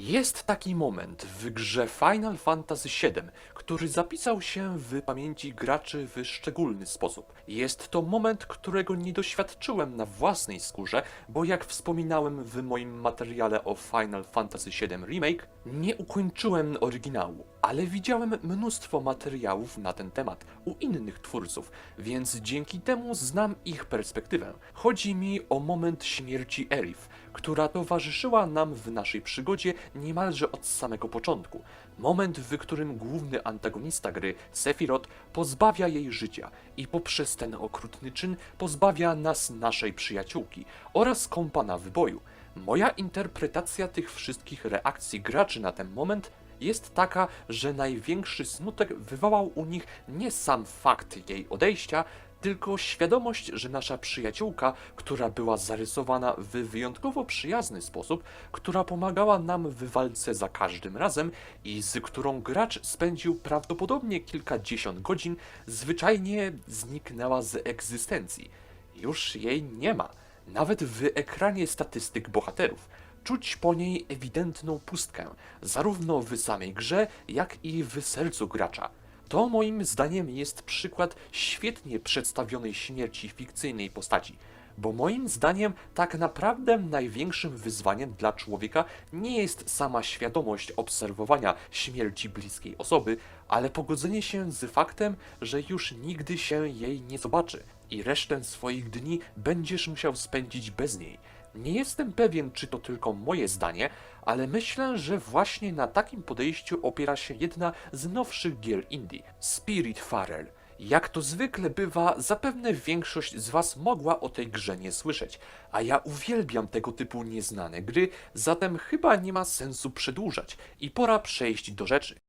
Jest taki moment w grze Final Fantasy VII, który zapisał się w pamięci graczy w szczególny sposób. Jest to moment, którego nie doświadczyłem na własnej skórze, bo jak wspominałem w moim materiale o Final Fantasy VII Remake, nie ukończyłem oryginału, ale widziałem mnóstwo materiałów na ten temat u innych twórców, więc dzięki temu znam ich perspektywę. Chodzi mi o moment śmierci Erif, która towarzyszyła nam w naszej przygodzie niemalże od samego początku. Moment, w którym główny antagonista gry, Sephiroth, pozbawia jej życia i poprzez ten okrutny czyn pozbawia nas naszej przyjaciółki oraz kompana w boju. Moja interpretacja tych wszystkich reakcji graczy na ten moment jest taka, że największy smutek wywołał u nich nie sam fakt jej odejścia, tylko świadomość, że nasza przyjaciółka, która była zarysowana w wyjątkowo przyjazny sposób, która pomagała nam w walce za każdym razem i z którą gracz spędził prawdopodobnie kilkadziesiąt godzin, zwyczajnie zniknęła z egzystencji. Już jej nie ma, nawet w ekranie statystyk bohaterów. Czuć po niej ewidentną pustkę, zarówno w samej grze, jak i w sercu gracza. To moim zdaniem jest przykład świetnie przedstawionej śmierci fikcyjnej postaci, bo moim zdaniem tak naprawdę największym wyzwaniem dla człowieka nie jest sama świadomość obserwowania śmierci bliskiej osoby, ale pogodzenie się z faktem, że już nigdy się jej nie zobaczy i resztę swoich dni będziesz musiał spędzić bez niej. Nie jestem pewien, czy to tylko moje zdanie, ale myślę, że właśnie na takim podejściu opiera się jedna z nowszych gier indie Spiritfarer. Jak to zwykle bywa, zapewne większość z Was mogła o tej grze nie słyszeć, a ja uwielbiam tego typu nieznane gry, zatem chyba nie ma sensu przedłużać i pora przejść do rzeczy.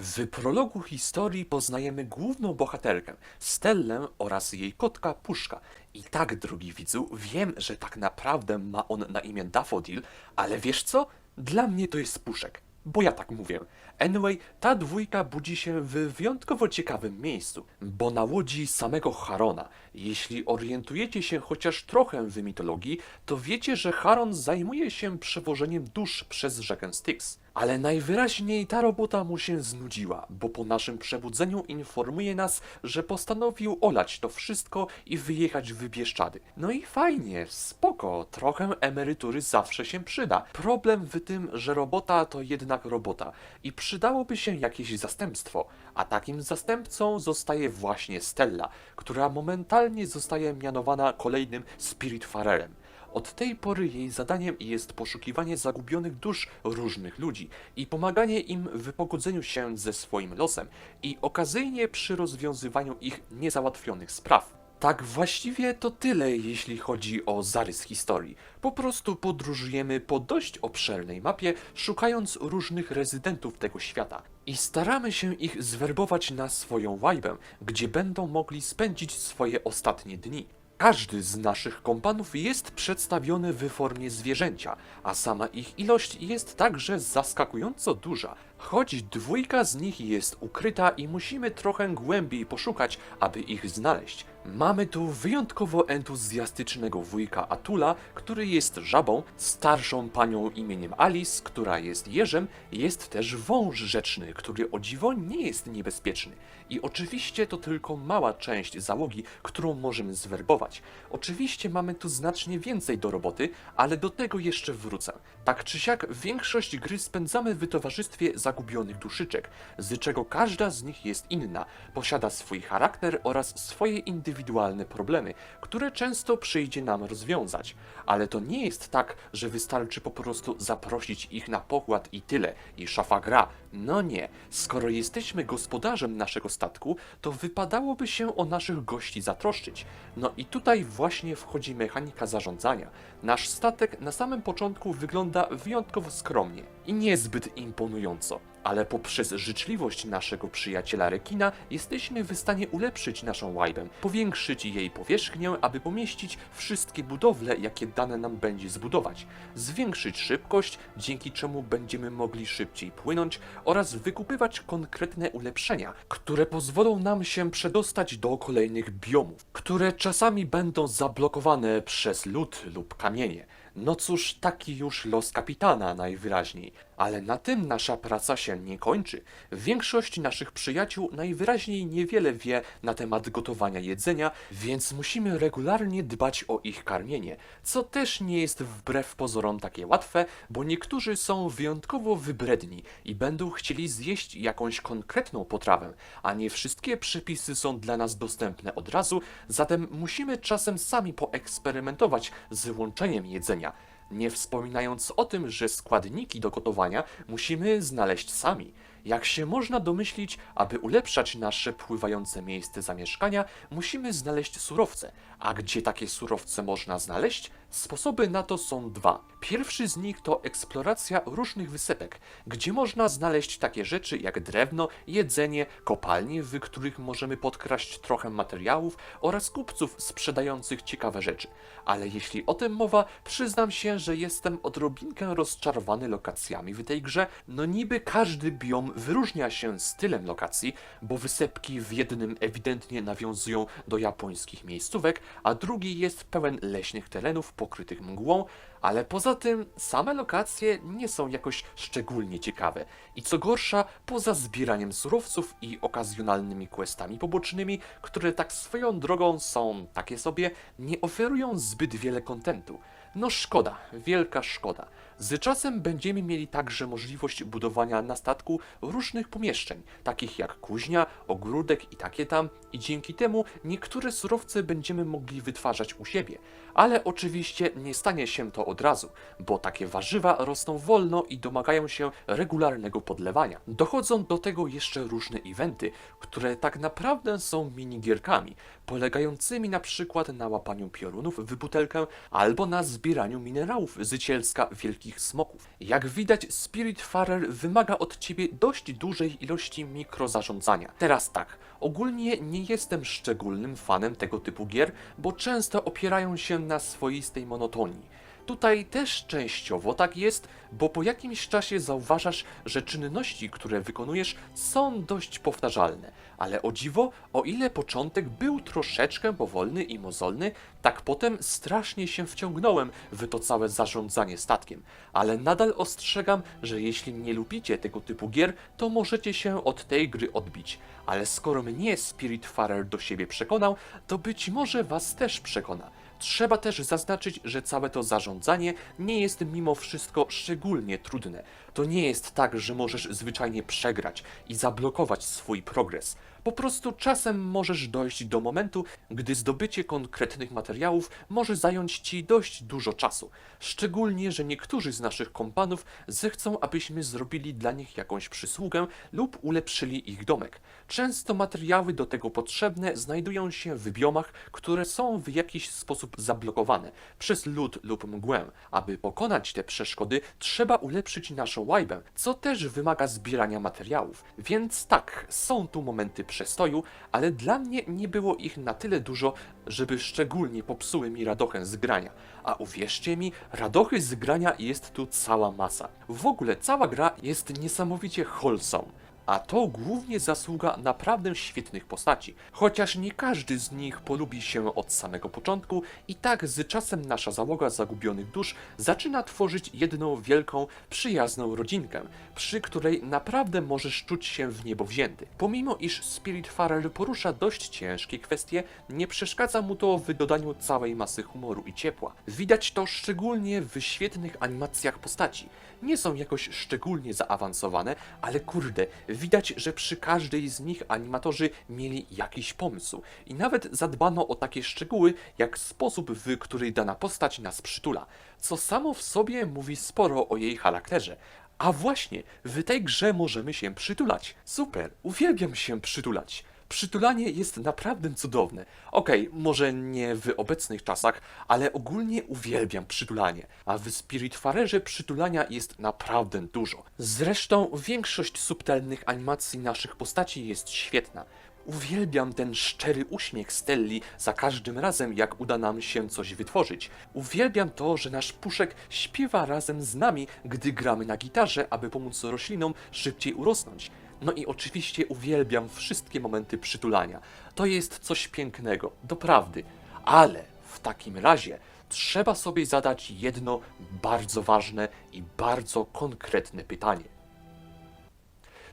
W prologu historii poznajemy główną bohaterkę, Stellę oraz jej kotka Puszka. I tak, drogi widzu, wiem, że tak naprawdę ma on na imię Daffodil, ale wiesz co? Dla mnie to jest Puszek, bo ja tak mówię. Anyway, ta dwójka budzi się w wyjątkowo ciekawym miejscu, bo na łodzi samego Harona. Jeśli orientujecie się chociaż trochę w mitologii, to wiecie, że Haron zajmuje się przewożeniem dusz przez rzekę Styx. Ale najwyraźniej ta robota mu się znudziła, bo po naszym przebudzeniu informuje nas, że postanowił olać to wszystko i wyjechać w Bieszczady. No i fajnie, spoko, trochę emerytury zawsze się przyda. Problem w tym, że robota to jednak robota i przydałoby się jakieś zastępstwo, a takim zastępcą zostaje właśnie Stella, która momentalnie zostaje mianowana kolejnym Spiritfarerem. Od tej pory jej zadaniem jest poszukiwanie zagubionych dusz różnych ludzi i pomaganie im w pogodzeniu się ze swoim losem i okazyjnie przy rozwiązywaniu ich niezałatwionych spraw. Tak właściwie to tyle, jeśli chodzi o zarys historii. Po prostu podróżujemy po dość obszernej mapie, szukając różnych rezydentów tego świata. I staramy się ich zwerbować na swoją łajbę, gdzie będą mogli spędzić swoje ostatnie dni. Każdy z naszych kompanów jest przedstawiony w formie zwierzęcia, a sama ich ilość jest także zaskakująco duża. Choć dwójka z nich jest ukryta i musimy trochę głębiej poszukać, aby ich znaleźć. Mamy tu wyjątkowo entuzjastycznego wujka Atula, który jest żabą, starszą panią imieniem Alice, która jest jeżem, jest też wąż rzeczny, który o dziwo nie jest niebezpieczny. I oczywiście to tylko mała część załogi, którą możemy zwerbować. Oczywiście mamy tu znacznie więcej do roboty, ale do tego jeszcze wrócę. Tak czy siak, większość gry spędzamy w towarzystwie zagubionych duszyczek, z czego każda z nich jest inna, posiada swój charakter oraz swoje indywidualne problemy, które często przyjdzie nam rozwiązać. Ale to nie jest tak, że wystarczy po prostu zaprosić ich na pokład i tyle, i szafa gra. No nie, skoro jesteśmy gospodarzem naszego statku, to wypadałoby się o naszych gości zatroszczyć. No i tutaj właśnie wchodzi mechanika zarządzania. Nasz statek na samym początku wygląda wyjątkowo skromnie i niezbyt imponująco, ale poprzez życzliwość naszego przyjaciela rekina jesteśmy w stanie ulepszyć naszą łajbę, powiększyć jej powierzchnię, aby pomieścić wszystkie budowle, jakie dane nam będzie zbudować, zwiększyć szybkość, dzięki czemu będziemy mogli szybciej płynąć oraz wykupywać konkretne ulepszenia, które pozwolą nam się przedostać do kolejnych biomów, które czasami będą zablokowane przez lód lub kamienie. No cóż, taki już los kapitana najwyraźniej. Ale na tym nasza praca się nie kończy. Większość naszych przyjaciół najwyraźniej niewiele wie na temat gotowania jedzenia, więc musimy regularnie dbać o ich karmienie, co też nie jest wbrew pozorom takie łatwe, bo niektórzy są wyjątkowo wybredni i będą chcieli zjeść jakąś konkretną potrawę, a nie wszystkie przepisy są dla nas dostępne od razu, zatem musimy czasem sami poeksperymentować z łączeniem jedzenia. Nie wspominając o tym, że składniki do gotowania musimy znaleźć sami. Jak się można domyślić, aby ulepszać nasze pływające miejsce zamieszkania, musimy znaleźć surowce. A gdzie takie surowce można znaleźć? Sposoby na to są dwa. Pierwszy z nich to eksploracja różnych wysepek, gdzie można znaleźć takie rzeczy jak drewno, jedzenie, kopalnie, w których możemy podkraść trochę materiałów oraz kupców sprzedających ciekawe rzeczy. Ale jeśli o tym mowa, przyznam się, że jestem odrobinkę rozczarowany lokacjami w tej grze. No niby każdy biom wyróżnia się stylem lokacji, bo wysepki w jednym ewidentnie nawiązują do japońskich miejscówek, a drugi jest pełen leśnych terenów pokrytych mgłą, ale poza tym same lokacje nie są jakoś szczególnie ciekawe. I co gorsza, poza zbieraniem surowców i okazjonalnymi questami pobocznymi, które tak swoją drogą są takie sobie, nie oferują zbyt wiele kontentu. No szkoda, wielka szkoda. Z czasem będziemy mieli także możliwość budowania na statku różnych pomieszczeń, takich jak kuźnia, ogródek i takie tam, i dzięki temu niektóre surowce będziemy mogli wytwarzać u siebie. Ale oczywiście nie stanie się to od razu, bo takie warzywa rosną wolno i domagają się regularnego podlewania. Dochodzą do tego jeszcze różne eventy, które tak naprawdę są minigierkami, polegającymi na przykład na łapaniu piorunów w butelkę albo na zbieraniu minerałów z cielska wielkich smoków. Jak widać, Spiritfarer wymaga od ciebie dość dużej ilości mikrozarządzania. Teraz tak, ogólnie nie jestem szczególnym fanem tego typu gier, bo często opierają się na swoistej monotonii. Tutaj też częściowo tak jest, bo po jakimś czasie zauważasz, że czynności, które wykonujesz, są dość powtarzalne. Ale o dziwo, o ile początek był troszeczkę powolny i mozolny, tak potem strasznie się wciągnąłem w to całe zarządzanie statkiem. Ale nadal ostrzegam, że jeśli nie lubicie tego typu gier, to możecie się od tej gry odbić. Ale skoro mnie Spiritfarer do siebie przekonał, to być może was też przekona. Trzeba też zaznaczyć, że całe to zarządzanie nie jest mimo wszystko szczególnie trudne. To nie jest tak, że możesz zwyczajnie przegrać i zablokować swój progres. Po prostu czasem możesz dojść do momentu, gdy zdobycie konkretnych materiałów może zająć ci dość dużo czasu. Szczególnie, że niektórzy z naszych kompanów zechcą, abyśmy zrobili dla nich jakąś przysługę lub ulepszyli ich domek. Często materiały do tego potrzebne znajdują się w biomach, które są w jakiś sposób zablokowane przez lód lub mgłę. Aby pokonać te przeszkody, trzeba ulepszyć naszą łajbę, co też wymaga zbierania materiałów. Więc tak, są tu momenty przestoju, ale dla mnie nie było ich na tyle dużo, żeby szczególnie popsuły mi radochę z grania. A uwierzcie mi, radochy z grania jest tu cała masa. W ogóle cała gra jest niesamowicie wholesome. A to głównie zasługa naprawdę świetnych postaci. Chociaż nie każdy z nich polubi się od samego początku, i tak z czasem nasza załoga zagubionych dusz zaczyna tworzyć jedną wielką, przyjazną rodzinkę, przy której naprawdę możesz czuć się w niebo wzięty. Pomimo iż Spiritfarer porusza dość ciężkie kwestie, nie przeszkadza mu to w dodaniu całej masy humoru i ciepła. Widać to szczególnie w świetnych animacjach postaci. Nie są jakoś szczególnie zaawansowane, ale kurde, widać, że przy każdej z nich animatorzy mieli jakiś pomysł. I nawet zadbano o takie szczegóły, jak sposób, w który dana postać nas przytula, co samo w sobie mówi sporo o jej charakterze. A właśnie, w tej grze możemy się przytulać. Super, uwielbiam się przytulać. Przytulanie jest naprawdę cudowne. Okej, może nie w obecnych czasach, ale ogólnie uwielbiam przytulanie. A w Spiritfarerze przytulania jest naprawdę dużo. Zresztą większość subtelnych animacji naszych postaci jest świetna. Uwielbiam ten szczery uśmiech Stelli za każdym razem, jak uda nam się coś wytworzyć. Uwielbiam to, że nasz puszek śpiewa razem z nami, gdy gramy na gitarze, aby pomóc roślinom szybciej urosnąć. No i oczywiście uwielbiam wszystkie momenty przytulania. To jest coś pięknego, doprawdy. Ale w takim razie, trzeba sobie zadać jedno bardzo ważne i bardzo konkretne pytanie.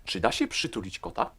Czy da się przytulić kota?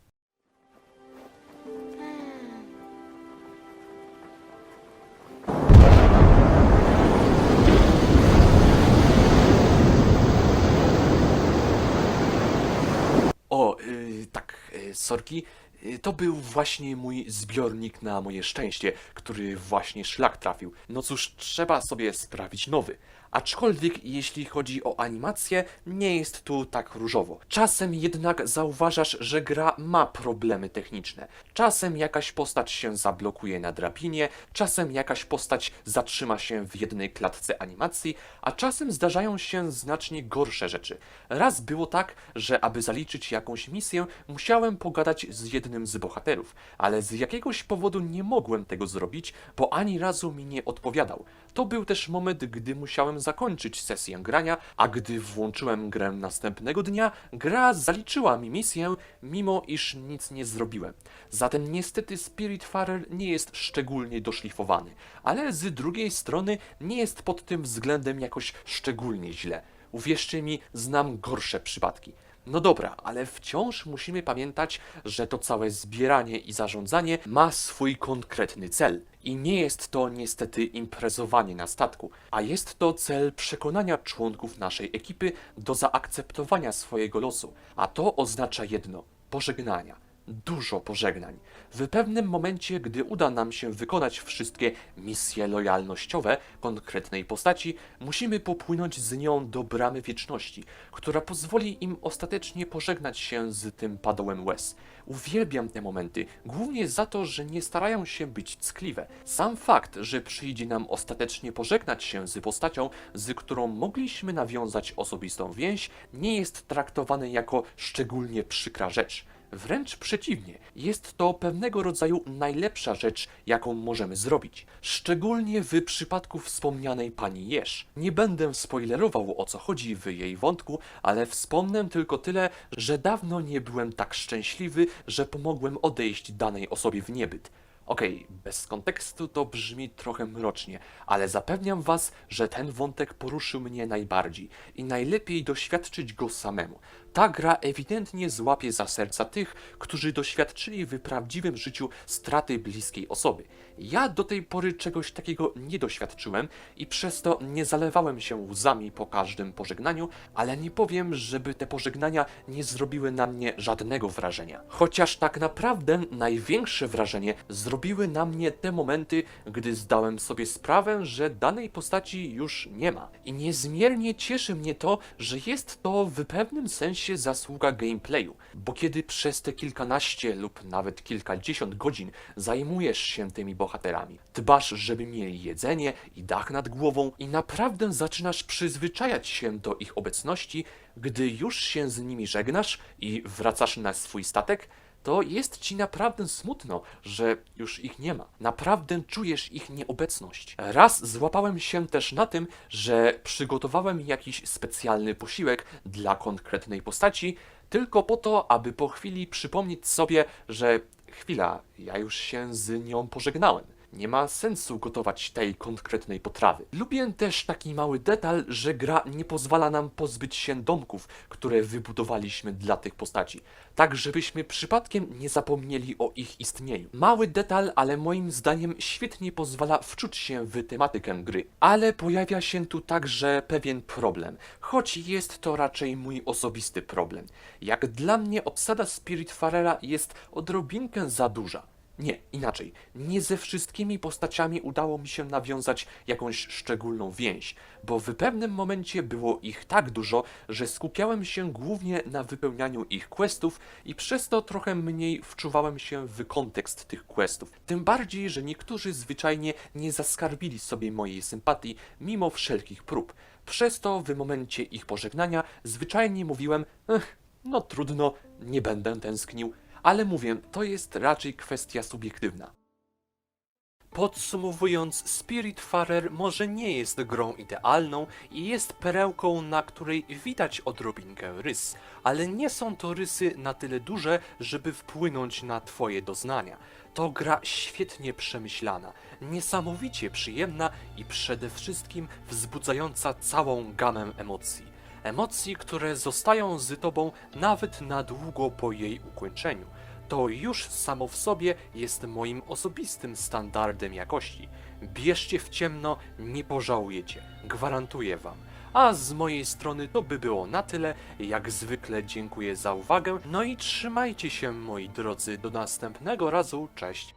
Sorki. Yy, To był właśnie mój zbiornik na moje szczęście, który właśnie szlak trafił. No cóż, trzeba sobie sprawić nowy. Aczkolwiek jeśli chodzi o animację, nie jest tu tak różowo. Czasem jednak zauważasz, że gra ma problemy techniczne. Czasem jakaś postać się zablokuje na drabinie, czasem jakaś postać zatrzyma się w jednej klatce animacji, a czasem zdarzają się znacznie gorsze rzeczy. Raz było tak, że aby zaliczyć jakąś misję, musiałem pogadać z jednym z bohaterów, ale z jakiegoś powodu nie mogłem tego zrobić, bo ani razu mi nie odpowiadał. To był też moment, gdy musiałem zakończyć sesję grania, a gdy włączyłem grę następnego dnia, gra zaliczyła mi misję, mimo iż nic nie zrobiłem. Zatem niestety Spiritfarer nie jest szczególnie doszlifowany, ale z drugiej strony nie jest pod tym względem jakoś szczególnie źle. Uwierzcie mi, znam gorsze przypadki. No dobra, ale wciąż musimy pamiętać, że to całe zbieranie i zarządzanie ma swój konkretny cel. I nie jest to niestety imprezowanie na statku, a jest to cel przekonania członków naszej ekipy do zaakceptowania swojego losu. A to oznacza jedno pożegnania dużo pożegnań. W pewnym momencie, gdy uda nam się wykonać wszystkie misje lojalnościowe konkretnej postaci, musimy popłynąć z nią do bramy wieczności, która pozwoli im ostatecznie pożegnać się z tym padołem łez. Uwielbiam te momenty, głównie za to, że nie starają się być ckliwe. Sam fakt, że przyjdzie nam ostatecznie pożegnać się z postacią, z którą mogliśmy nawiązać osobistą więź, nie jest traktowany jako szczególnie przykra rzecz. Wręcz przeciwnie, jest to pewnego rodzaju najlepsza rzecz, jaką możemy zrobić. Szczególnie w przypadku wspomnianej pani Jesz. Nie będę spoilerował o co chodzi w jej wątku, ale wspomnę tylko tyle, że dawno nie byłem tak szczęśliwy, że pomogłem odejść danej osobie w niebyt. Okej, bez kontekstu to brzmi trochę mrocznie, ale zapewniam Was, że ten wątek poruszył mnie najbardziej i najlepiej doświadczyć go samemu. Ta gra ewidentnie złapie za serca tych, którzy doświadczyli w prawdziwym życiu straty bliskiej osoby. Ja do tej pory czegoś takiego nie doświadczyłem i przez to nie zalewałem się łzami po każdym pożegnaniu, ale nie powiem, żeby te pożegnania nie zrobiły na mnie żadnego wrażenia. Chociaż tak naprawdę największe wrażenie zrobiły na mnie te momenty, gdy zdałem sobie sprawę, że danej postaci już nie ma. I niezmiernie cieszy mnie to, że jest to w pewnym sensie zasługa gameplayu, bo kiedy przez te kilkanaście lub nawet kilkadziesiąt godzin zajmujesz się tymi bohaterami, dbasz, żeby mieli jedzenie i dach nad głową i naprawdę zaczynasz przyzwyczajać się do ich obecności, gdy już się z nimi żegnasz i wracasz na swój statek, to jest ci naprawdę smutno, że już ich nie ma. Naprawdę czujesz ich nieobecność. Raz złapałem się też na tym, że przygotowałem jakiś specjalny posiłek dla konkretnej postaci, tylko po to, aby po chwili przypomnieć sobie, że chwila, ja już się z nią pożegnałem. Nie ma sensu gotować tej konkretnej potrawy. Lubię też taki mały detal, że gra nie pozwala nam pozbyć się domków, które wybudowaliśmy dla tych postaci, tak żebyśmy przypadkiem nie zapomnieli o ich istnieniu. Mały detal, ale moim zdaniem świetnie pozwala wczuć się w tematykę gry. Ale pojawia się tu także pewien problem, choć jest to raczej mój osobisty problem. Jak dla mnie obsada Spiritfarera jest odrobinkę za duża. Nie, inaczej. Nie ze wszystkimi postaciami udało mi się nawiązać jakąś szczególną więź, bo w pewnym momencie było ich tak dużo, że skupiałem się głównie na wypełnianiu ich questów i przez to trochę mniej wczuwałem się w kontekst tych questów. Tym bardziej, że niektórzy zwyczajnie nie zaskarbili sobie mojej sympatii mimo wszelkich prób. Przez to w momencie ich pożegnania zwyczajnie mówiłem, no trudno, nie będę tęsknił ale mówię, to jest raczej kwestia subiektywna. Podsumowując, Spiritfarer może nie jest grą idealną i jest perełką, na której widać odrobinkę rys, ale nie są to rysy na tyle duże, żeby wpłynąć na Twoje doznania. To gra świetnie przemyślana, niesamowicie przyjemna i przede wszystkim wzbudzająca całą gamę emocji. Emocji, które zostają z Tobą nawet na długo po jej ukończeniu to już samo w sobie jest moim osobistym standardem jakości. Bierzcie w ciemno, nie pożałujecie, gwarantuję wam. A z mojej strony to by było na tyle. Jak zwykle dziękuję za uwagę. No i trzymajcie się moi drodzy do następnego razu. Cześć.